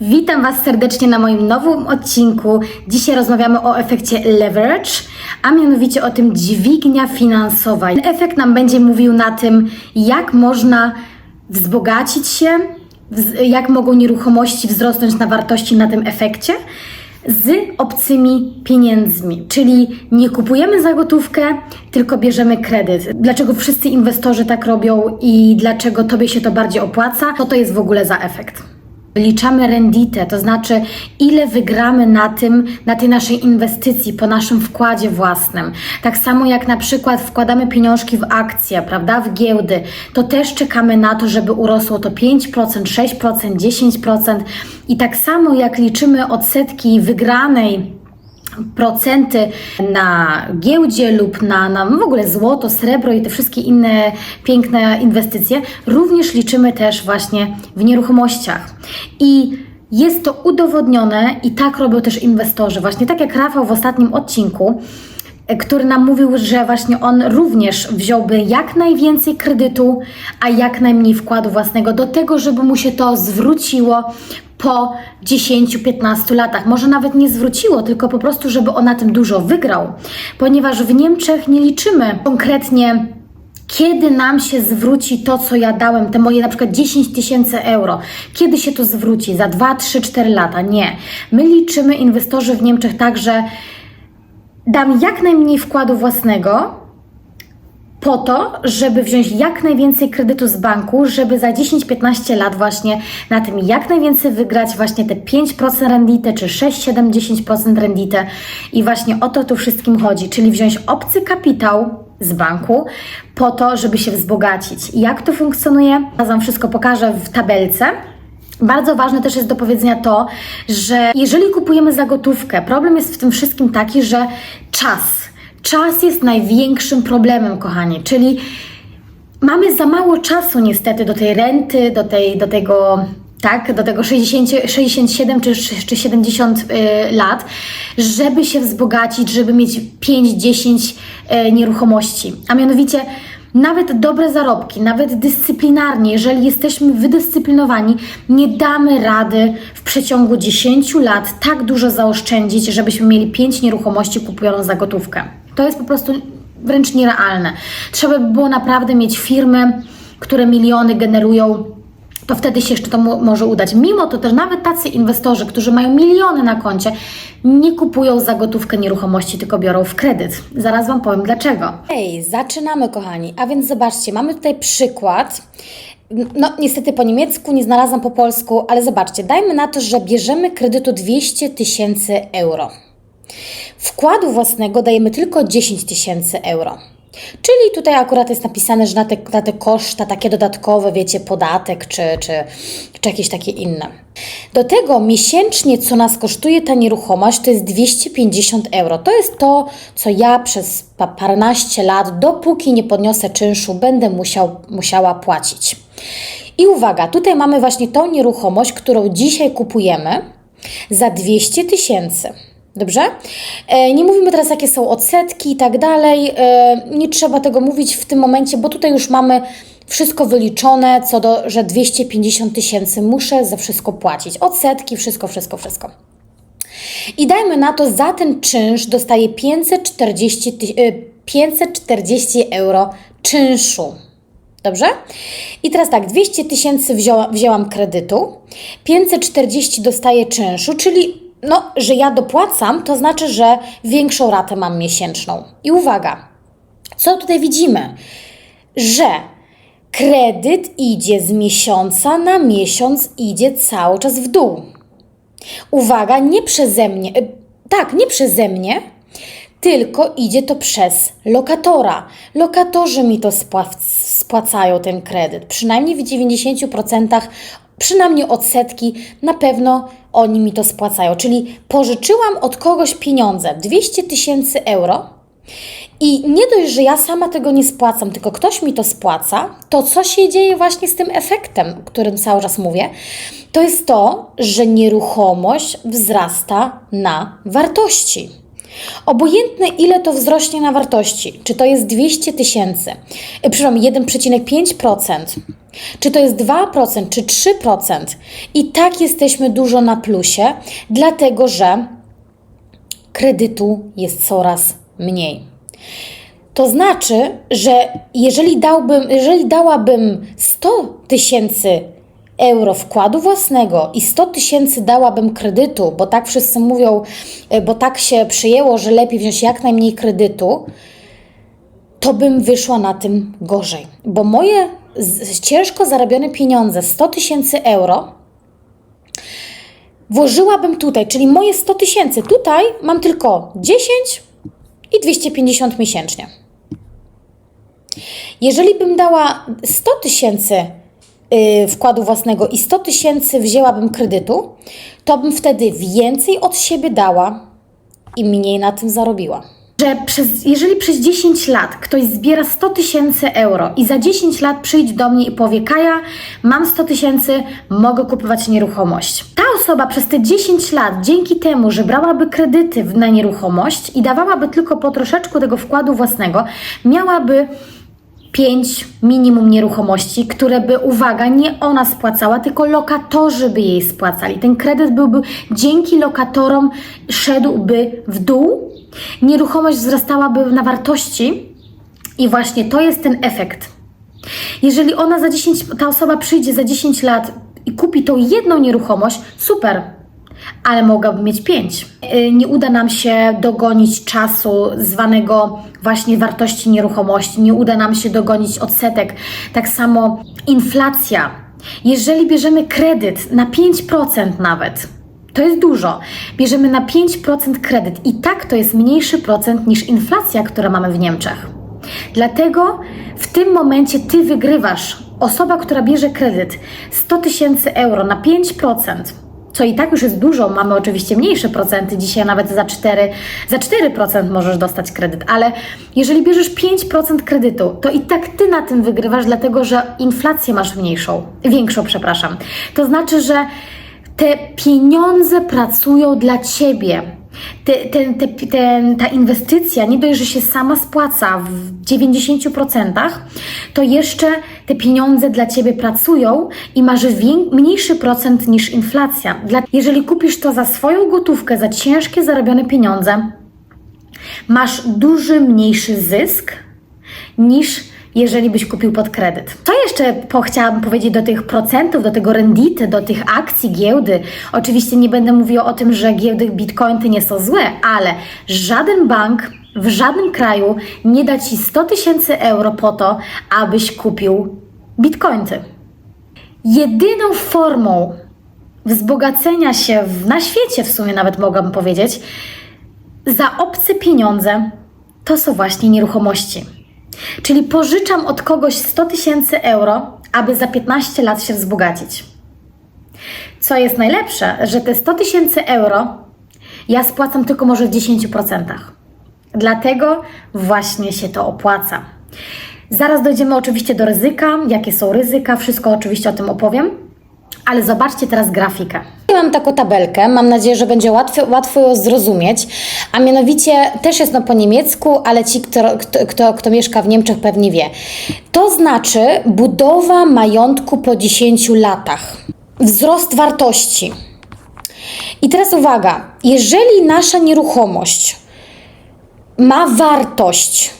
Witam Was serdecznie na moim nowym odcinku. Dzisiaj rozmawiamy o efekcie leverage, a mianowicie o tym dźwignia finansowa. Ten efekt nam będzie mówił na tym, jak można wzbogacić się, jak mogą nieruchomości wzrosnąć na wartości na tym efekcie z obcymi pieniędzmi, czyli nie kupujemy za gotówkę, tylko bierzemy kredyt. Dlaczego wszyscy inwestorzy tak robią i dlaczego Tobie się to bardziej opłaca? Co to jest w ogóle za efekt? Liczamy renditę, to znaczy ile wygramy na tym, na tej naszej inwestycji, po naszym wkładzie własnym. Tak samo jak na przykład wkładamy pieniążki w akcje, prawda, w giełdy, to też czekamy na to, żeby urosło to 5%, 6%, 10%. I tak samo jak liczymy odsetki wygranej procenty na giełdzie lub na, na w ogóle złoto, srebro i te wszystkie inne piękne inwestycje, również liczymy też właśnie w nieruchomościach. I jest to udowodnione i tak robią też inwestorzy. Właśnie tak jak Rafał w ostatnim odcinku, który nam mówił, że właśnie on również wziąłby jak najwięcej kredytu, a jak najmniej wkładu własnego do tego, żeby mu się to zwróciło po 10-15 latach. Może nawet nie zwróciło, tylko po prostu, żeby on na tym dużo wygrał, ponieważ w Niemczech nie liczymy konkretnie kiedy nam się zwróci to, co ja dałem, te moje na przykład 10 tysięcy euro, kiedy się to zwróci? Za 2, 3, 4 lata? Nie. My liczymy, inwestorzy w Niemczech, tak, że dam jak najmniej wkładu własnego, po to, żeby wziąć jak najwięcej kredytu z banku, żeby za 10-15 lat właśnie na tym jak najwięcej wygrać właśnie te 5% renditę, czy 6, 7, 10% renditę i właśnie o to tu wszystkim chodzi, czyli wziąć obcy kapitał z banku po to, żeby się wzbogacić. Jak to funkcjonuje? Ja Wam wszystko pokażę w tabelce. Bardzo ważne też jest do powiedzenia to, że jeżeli kupujemy za gotówkę, problem jest w tym wszystkim taki, że czas. Czas jest największym problemem, kochani, czyli mamy za mało czasu niestety do tej renty, do, tej, do tego, tak, do tego 60, 67 czy, czy 70 y, lat, żeby się wzbogacić, żeby mieć 5-10 y, nieruchomości. A mianowicie nawet dobre zarobki, nawet dyscyplinarnie, jeżeli jesteśmy wydyscyplinowani, nie damy rady w przeciągu 10 lat tak dużo zaoszczędzić, żebyśmy mieli 5 nieruchomości kupioną za gotówkę. To jest po prostu wręcz nierealne. Trzeba by było naprawdę mieć firmy, które miliony generują to wtedy się jeszcze to mo- może udać. Mimo to też nawet tacy inwestorzy, którzy mają miliony na koncie, nie kupują za gotówkę nieruchomości, tylko biorą w kredyt. Zaraz Wam powiem dlaczego. Hej, zaczynamy kochani. A więc zobaczcie, mamy tutaj przykład. No niestety po niemiecku, nie znalazłam po polsku, ale zobaczcie, dajmy na to, że bierzemy kredytu 200 tysięcy euro. Wkładu własnego dajemy tylko 10 tysięcy euro. Czyli tutaj akurat jest napisane, że na te, na te koszta takie dodatkowe, wiecie, podatek czy, czy, czy jakieś takie inne. Do tego miesięcznie, co nas kosztuje ta nieruchomość, to jest 250 euro. To jest to, co ja przez pa- paręnaście lat, dopóki nie podniosę czynszu, będę musiał, musiała płacić. I uwaga, tutaj mamy właśnie tą nieruchomość, którą dzisiaj kupujemy za 200 tysięcy. Dobrze? E, nie mówimy teraz, jakie są odsetki i tak dalej. E, nie trzeba tego mówić w tym momencie, bo tutaj już mamy wszystko wyliczone, co do, że 250 tysięcy muszę za wszystko płacić. Odsetki, wszystko, wszystko, wszystko. I dajmy na to, za ten czynsz dostaję 540, ty- y, 540 euro czynszu. Dobrze? I teraz tak, 200 tysięcy wzięła, wzięłam kredytu, 540 dostaję czynszu, czyli no, że ja dopłacam, to znaczy, że większą ratę mam miesięczną. I uwaga, co tutaj widzimy? Że kredyt idzie z miesiąca na miesiąc, idzie cały czas w dół. Uwaga, nie przeze mnie, e, tak, nie przeze mnie, tylko idzie to przez lokatora. Lokatorzy mi to spła- spłacają ten kredyt. Przynajmniej w 90%, przynajmniej odsetki, na pewno oni mi to spłacają. Czyli pożyczyłam od kogoś pieniądze 200 tysięcy euro. I nie dość, że ja sama tego nie spłacam, tylko ktoś mi to spłaca, to co się dzieje właśnie z tym efektem, o którym cały czas mówię, to jest to, że nieruchomość wzrasta na wartości. Obojętne ile to wzrośnie na wartości, czy to jest 200 tysięcy, e, przepraszam, 1,5%, czy to jest 2%, czy 3%, i tak jesteśmy dużo na plusie, dlatego że kredytu jest coraz mniej. To znaczy, że jeżeli, dałbym, jeżeli dałabym 100 tysięcy euro wkładu własnego i 100 tysięcy dałabym kredytu, bo tak wszyscy mówią, e, bo tak się przyjęło, że lepiej wziąć jak najmniej kredytu, to bym wyszła na tym gorzej. Bo moje ciężko zarobione pieniądze, 100 tysięcy euro, włożyłabym tutaj, czyli moje 100 tysięcy. Tutaj mam tylko 10 i 250 miesięcznie. Jeżeli bym dała 100 tysięcy wkładu własnego i 100 tysięcy wzięłabym kredytu, to bym wtedy więcej od siebie dała i mniej na tym zarobiła. Że przez, jeżeli przez 10 lat ktoś zbiera 100 tysięcy euro i za 10 lat przyjdzie do mnie i powie Kaja, mam 100 tysięcy, mogę kupować nieruchomość. Ta osoba przez te 10 lat, dzięki temu, że brałaby kredyty na nieruchomość i dawałaby tylko po troszeczku tego wkładu własnego, miałaby pięć minimum nieruchomości, które by, uwaga, nie ona spłacała, tylko lokatorzy by jej spłacali. Ten kredyt byłby dzięki lokatorom szedłby w dół, nieruchomość wzrastałaby na wartości i właśnie to jest ten efekt. Jeżeli ona za 10, ta osoba przyjdzie za 10 lat i kupi tą jedną nieruchomość, super, ale mogłaby mieć pięć. Yy, Nie uda nam się dogonić czasu zwanego właśnie wartości nieruchomości, nie uda nam się dogonić odsetek. Tak samo inflacja. Jeżeli bierzemy kredyt na 5% nawet, to jest dużo. Bierzemy na 5% kredyt i tak to jest mniejszy procent niż inflacja, która mamy w Niemczech. Dlatego w tym momencie ty wygrywasz. Osoba, która bierze kredyt 100 tysięcy euro na 5%, co i tak już jest dużo, mamy oczywiście mniejsze procenty, dzisiaj nawet za 4, za 4% możesz dostać kredyt, ale jeżeli bierzesz 5% kredytu, to i tak ty na tym wygrywasz, dlatego że inflację masz mniejszą, większą, przepraszam. To znaczy, że te pieniądze pracują dla ciebie. Te, te, te, ta inwestycja nie dość, że się sama spłaca w 90%, to jeszcze te pieniądze dla ciebie pracują i masz mniejszy procent niż inflacja. Dla, jeżeli kupisz to za swoją gotówkę, za ciężkie zarobione pieniądze, masz duży mniejszy zysk niż jeżeli byś kupił pod kredyt. Co jeszcze po, chciałabym powiedzieć do tych procentów, do tego rendity, do tych akcji, giełdy? Oczywiście nie będę mówiła o tym, że giełdy bitcoiny nie są złe, ale żaden bank w żadnym kraju nie da ci 100 tysięcy euro po to, abyś kupił bitcoiny. Jedyną formą wzbogacenia się w, na świecie, w sumie nawet mogłabym powiedzieć, za obce pieniądze to są właśnie nieruchomości. Czyli pożyczam od kogoś 100 tysięcy euro, aby za 15 lat się wzbogacić. Co jest najlepsze, że te 100 tysięcy euro ja spłacam tylko może w 10%. Dlatego właśnie się to opłaca. Zaraz dojdziemy oczywiście do ryzyka, jakie są ryzyka, wszystko oczywiście o tym opowiem. Ale zobaczcie teraz grafikę. Mam taką tabelkę, mam nadzieję, że będzie łatwo, łatwo ją zrozumieć, a mianowicie też jest no po niemiecku, ale ci, kto, kto, kto, kto mieszka w Niemczech pewnie wie. To znaczy budowa majątku po 10 latach, wzrost wartości. I teraz uwaga, jeżeli nasza nieruchomość ma wartość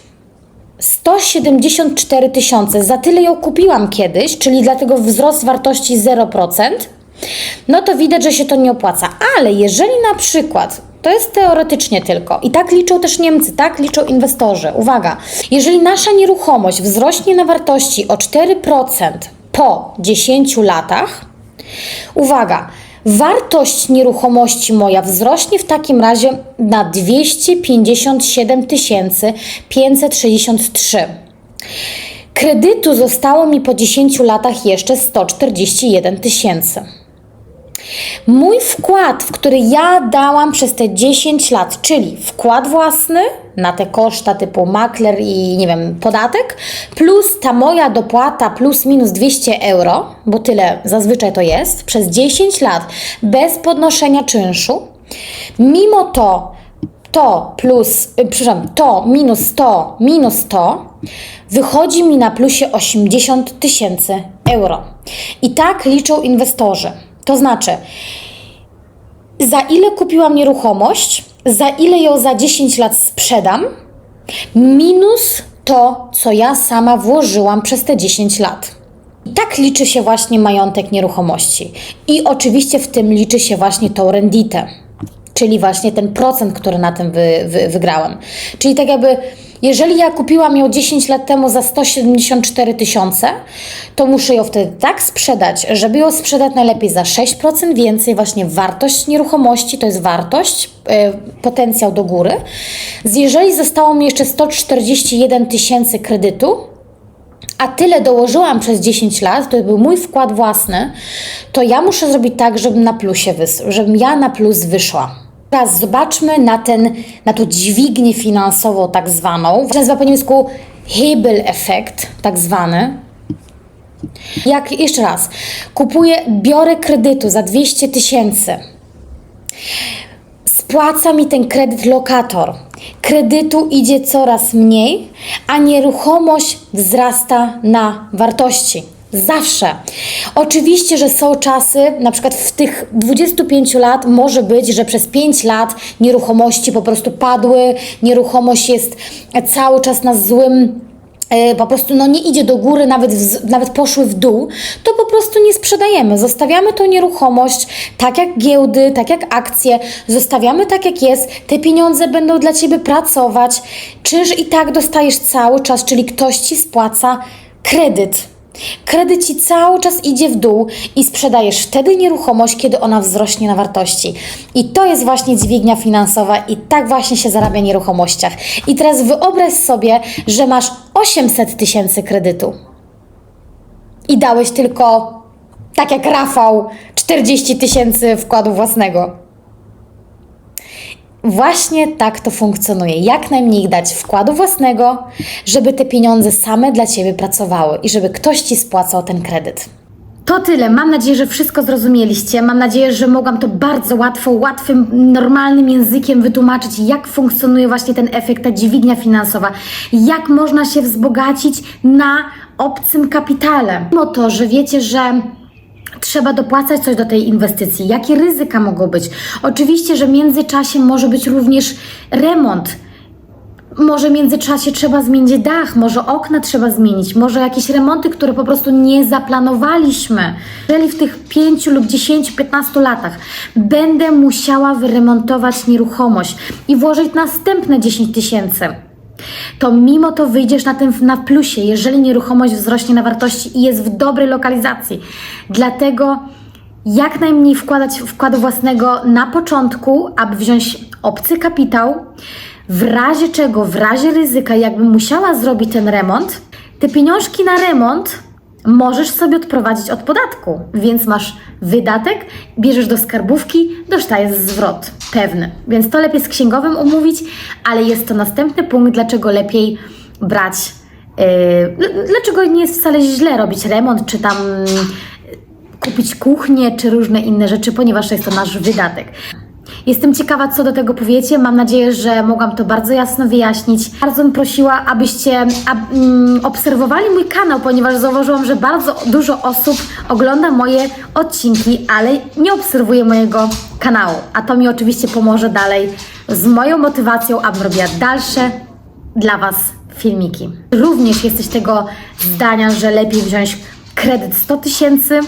174 tysiące. Za tyle ją kupiłam kiedyś, czyli dlatego wzrost wartości 0%. No to widać, że się to nie opłaca. Ale jeżeli na przykład, to jest teoretycznie tylko, i tak liczą też Niemcy, tak liczą inwestorzy. Uwaga, jeżeli nasza nieruchomość wzrośnie na wartości o 4% po 10 latach, Uwaga, wartość nieruchomości moja wzrośnie w takim razie na 257 563. Kredytu zostało mi po 10 latach jeszcze 141 tysięcy. Mój wkład, w który ja dałam przez te 10 lat, czyli wkład własny na te koszta typu makler i nie wiem, podatek, plus ta moja dopłata plus minus 200 euro, bo tyle zazwyczaj to jest, przez 10 lat bez podnoszenia czynszu, mimo to to plus, y, przepraszam, to minus 100 minus 100 wychodzi mi na plusie 80 tysięcy euro. I tak liczą inwestorzy. To znaczy, za ile kupiłam nieruchomość, za ile ją za 10 lat sprzedam, minus to, co ja sama włożyłam przez te 10 lat. I tak liczy się właśnie majątek nieruchomości. I oczywiście w tym liczy się właśnie tą renditę, czyli właśnie ten procent, który na tym wy, wy, wygrałem. Czyli tak jakby, jeżeli ja kupiłam ją 10 lat temu za 174 tysiące, to muszę ją wtedy tak sprzedać, żeby ją sprzedać najlepiej za 6% więcej, właśnie wartość nieruchomości, to jest wartość, e, potencjał do góry. Jeżeli zostało mi jeszcze 141 tysięcy kredytu, a tyle dołożyłam przez 10 lat, to był mój wkład własny, to ja muszę zrobić tak, żebym na plusie wys- żebym ja na plus wyszła. Teraz zobaczmy na ten, na tą dźwignię finansową tak zwaną. To nazywa po niemiecku Hebel-efekt, tak zwany. Jak, jeszcze raz, kupuję, biorę kredytu za 200 tysięcy spłaca mi ten kredyt lokator. Kredytu idzie coraz mniej, a nieruchomość wzrasta na wartości. Zawsze. Oczywiście, że są czasy, na przykład w tych 25 lat może być, że przez 5 lat nieruchomości po prostu padły, nieruchomość jest cały czas na złym e, po prostu no, nie idzie do góry, nawet, w, nawet poszły w dół, to po prostu nie sprzedajemy. Zostawiamy tą nieruchomość tak jak giełdy, tak jak akcje, zostawiamy tak jak jest. Te pieniądze będą dla Ciebie pracować. Czyż i tak dostajesz cały czas, czyli ktoś Ci spłaca kredyt. Kredyt ci cały czas idzie w dół i sprzedajesz wtedy nieruchomość, kiedy ona wzrośnie na wartości. I to jest właśnie dźwignia finansowa i tak właśnie się zarabia nieruchomościach. I teraz wyobraź sobie, że masz 800 tysięcy kredytu i dałeś tylko, tak jak Rafał, 40 tysięcy wkładu własnego. Właśnie tak to funkcjonuje. Jak najmniej dać wkładu własnego, żeby te pieniądze same dla Ciebie pracowały i żeby ktoś Ci spłacał ten kredyt. To tyle. Mam nadzieję, że wszystko zrozumieliście. Mam nadzieję, że mogłam to bardzo łatwo, łatwym, normalnym językiem wytłumaczyć, jak funkcjonuje właśnie ten efekt, ta dźwignia finansowa. Jak można się wzbogacić na obcym kapitale. Mimo to, że wiecie, że trzeba dopłacać coś do tej inwestycji. Jakie ryzyka mogą być? Oczywiście, że w międzyczasie może być również remont. Może w międzyczasie trzeba zmienić dach, może okna trzeba zmienić, może jakieś remonty, które po prostu nie zaplanowaliśmy. Jeżeli w tych 5 lub 10, 15 latach będę musiała wyremontować nieruchomość i włożyć następne 10 tysięcy, to mimo to wyjdziesz na tym na plusie, jeżeli nieruchomość wzrośnie na wartości i jest w dobrej lokalizacji. Dlatego jak najmniej wkładać wkładu własnego na początku, aby wziąć obcy kapitał, w razie czego, w razie ryzyka, jakbym musiała zrobić ten remont, te pieniążki na remont możesz sobie odprowadzić od podatku, więc masz wydatek, bierzesz do skarbówki, dostajesz zwrot pewny. Więc to lepiej z księgowym umówić, ale jest to następny punkt, dlaczego lepiej brać, yy, dl- dlaczego nie jest wcale źle robić remont, czy tam kupić kuchnię, czy różne inne rzeczy, ponieważ jest to nasz wydatek. Jestem ciekawa, co do tego powiecie. Mam nadzieję, że mogłam to bardzo jasno wyjaśnić. Bardzo bym prosiła, abyście ab, mm, obserwowali mój kanał, ponieważ zauważyłam, że bardzo dużo osób ogląda moje odcinki, ale nie obserwuje mojego kanału. A to mi oczywiście pomoże dalej z moją motywacją, abym robiła dalsze dla Was filmiki. Również jesteś tego zdania, że lepiej wziąć kredyt 100 tysięcy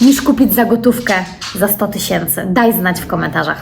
niż kupić za gotówkę za 100 tysięcy. Daj znać w komentarzach.